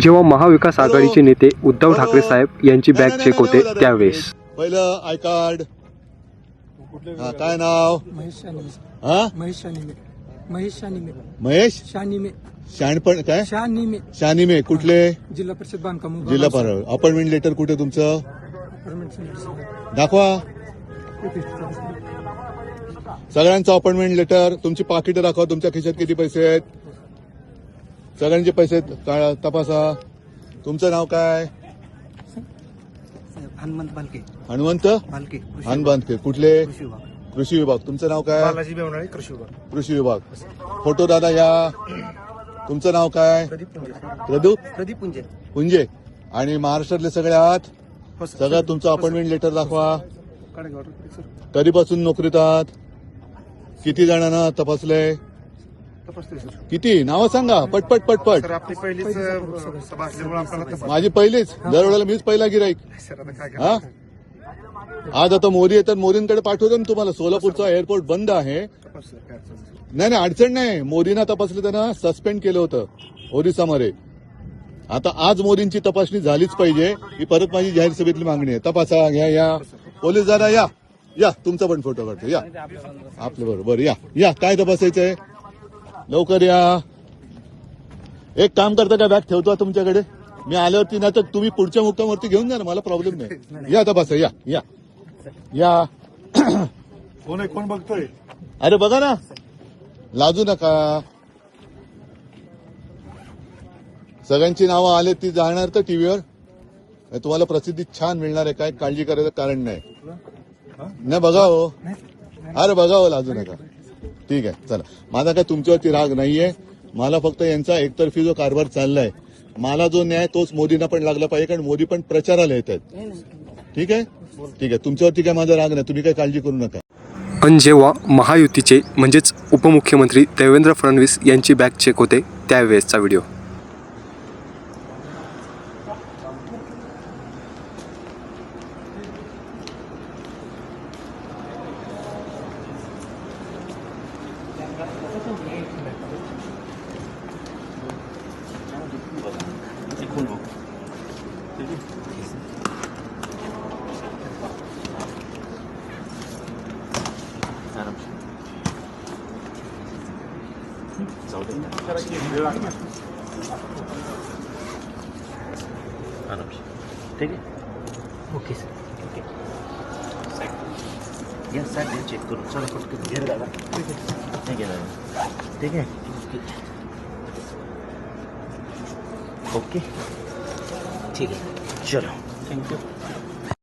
जेव्हा महाविकास आघाडीचे नेते उद्धव ठाकरे साहेब यांची बॅग चेक होते त्यावेळेस. पहिलं आय कार्ड. हा काय नाव? महेश शानिमे हा? महेश शानिमे. महेश शानिमे. महेश? शानिमे. शाणपण काय? शानिमे. शानिमे कुठले? जिल्हा परिषद बांधकाम. जिल्हा पार अपॉइंटमेंट लेटर कुठे तुमचं. दाखवा. सगळ्यांचं अपॉइंटमेंट लेटर. तुमची पाकिट दाखवा. तुमच्या खिशात किती पैसे आहेत? सगळ्यांचे पैसे का- तपासा. तुमचं नाव काय? हनुमंत बालके. हनुमंत? बालके हनुमंत कुठले? कृषी विभाग. कृषी विभाग. तुमचं नाव काय? बालाजी बेवणाळे कृषी विभाग. कृषी विभाग. फोटो दादा या. तुमचं नाव काय? प्रदीप पुंजे. प्रदीप? पुंजे. पुंजे. आणि महाराष्ट्रातले सगळे आहात? हो सर. सगळ्यात तुमचं अपॉइंटमेंट लेटर दाखवा. सर. कधीपासून नोकरीत आहात? किती जणांना तपासलंय? तपासतोय सर किती? नावं सांगा. पटपट पटपट तर आपली पहिलीच सभा असल्यामुळे आपल्याला तपास माझी पहिलीच. दरवेळेला मीच पहिला गिराईक. सर आता काय हा? आज आता मोदी येतात मोदींकडे पाठवतो ना तुम्हाला. सोलापूरचा एअरपोर्ट बंद आहे. तपास सर काय अडचण नाही. नाही नाही अडचण नाही. मोदींना तपासलं त्यांना सस्पेंड केलं होतं ओरिसामध्ये आता आज मोदींची तपासणी झालीच पाहिजे. ही परत माझी जाहीर सभेतली मागणी आहे. तपासा घ्या या. पोलीस दादा या. या तुमचा पण फोटो काढतो. या. आपल्या बरोबर या. या काय तपासायचंय? लवकर या. एक काम करता का? बॅग ठेवतो तुमच्याकडे. मी आल्यावरती ना तर तुम्ही पुढच्या मुक्कामवरती घेऊन जा ना मला प्रॉब्लेम नाही. या तपासा या या. या. कोण आहे कोण बघतोय? अरे बघा ना. लाजू नका. सगळ्यांची नावं आले ती जाणार तर टीव्हीवर. तुम्हाला प्रसिद्धी छान मिळणार आहे काय काळजी करायचं कारण नाही. नाही बघा हो. अरे बघा हो लाजू नका. ठीक आहे चला. माझा काय तुमच्यावरती राग नाहीये. मला फक्त यांचा एकतर्फी जो कारभार चाललाय मला जो न्याय तोच मोदींना पण लागला पाहिजे कारण मोदी पण प्रचाराला येत आहेत. ठीक आहे? ठीक आहे. तुमच्यावरती काय माझा राग नाही. तुम्ही काय काळजी करू नका. पण जेव्हा महायुतीचे म्हणजेच उपमुख्यमंत्री देवेंद्र फडणवीस यांची बॅग चेक होते त्यावेळेसचा व्हिडिओ 이걸로 되지? 사람 안 없이 되게 오케이 오케이 सर ओके या सर चेक करू चला पटकन घे दादा ठीक आहे दादा ठीक आहे ओके ठीक आहे चलो थँक्यू